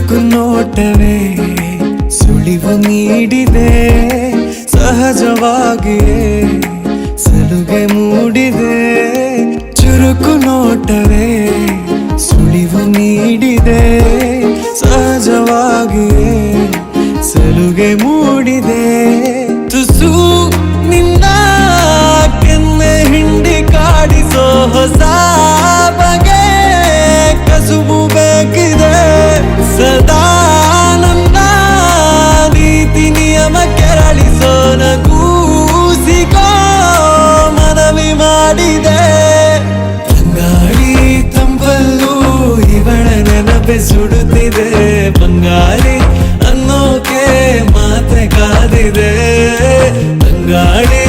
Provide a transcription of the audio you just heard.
ಚುರುಕು ನೋಟವೇ, ಸುಳಿವು ನೀಡಿದೆ ಸಹಜವಾಗಿ ಸಲುಗೆ ಮೂಡಿದೆ. ಚುರುಕು ನೋಟವೇ, ಸುಳಿವು ನೀಡಿದೆ ಸಹಜವಾಗಿ ಸಲುಗೆ ಮೂಡಿದೆ. ತುಸು ನಿನ್ನ ಕೆನ್ನೆ ಹಿಂಡಿ ಕಾಡಿಸೋ ಹೊಸ ಬಗೆ, ಕಸುಬು ಬೇಕಿದೆ. ಸುಡುತ್ತಿದೆ. ಬಂಗಾಳಿ ಅನ್ನೋಕೆ ಮಾತೆ ಕಾದಿದೆ. ತಂಗಾಳಿ